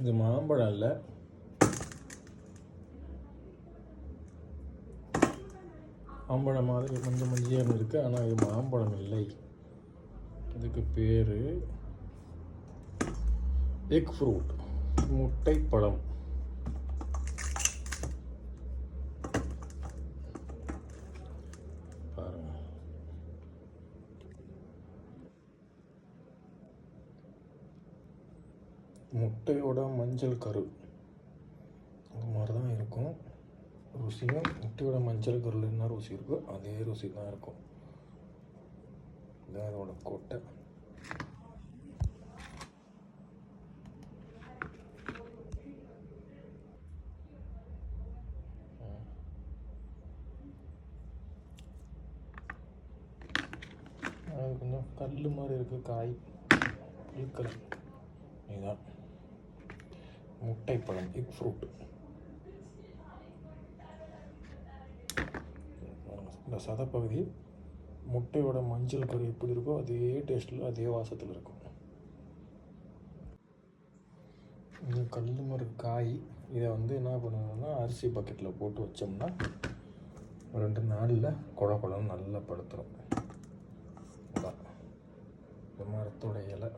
இது மாம்பழம் இல்லை. மாம்பழம் மாதிரி கொஞ்சம் மஞ்சியாக இருக்குது ஆனால் இது மாம்பழம் இல்லை. இதுக்கு பேர் எக் ஃப்ரூட் முட்டைப்பழம். முட்டையோட மஞ்சள் கரு. அது மாதிரி தான் இருக்கும். ருசியும் முட்டையோட மஞ்சள் கருவில் என்ன ருசி இருக்கோ அதே ருசி தான் இருக்கும். இதுதான் அதோட கொட்டை. அது கொஞ்சம் கல் மாதிரி இருக்குது காய் புழுக்கல் இதுதான் முட்டைப்பழம் எக் ஃப்ரூட் இந்த சதப்பகுதி முட்டையோட மஞ்சள் கறி எப்படி இருக்கோ அதே டேஸ்ட்டில் அதே வாசத்தில் இருக்கும். இது கல்லுமரு காய் இதை வந்து என்ன பண்ணணும்னா அரிசி பக்கெட்டில் போட்டு வச்சோம்னா ரெண்டு நாளில் குழப்பழம் நல்லா படுத்துரும். இந்த மரத்தோட இலை.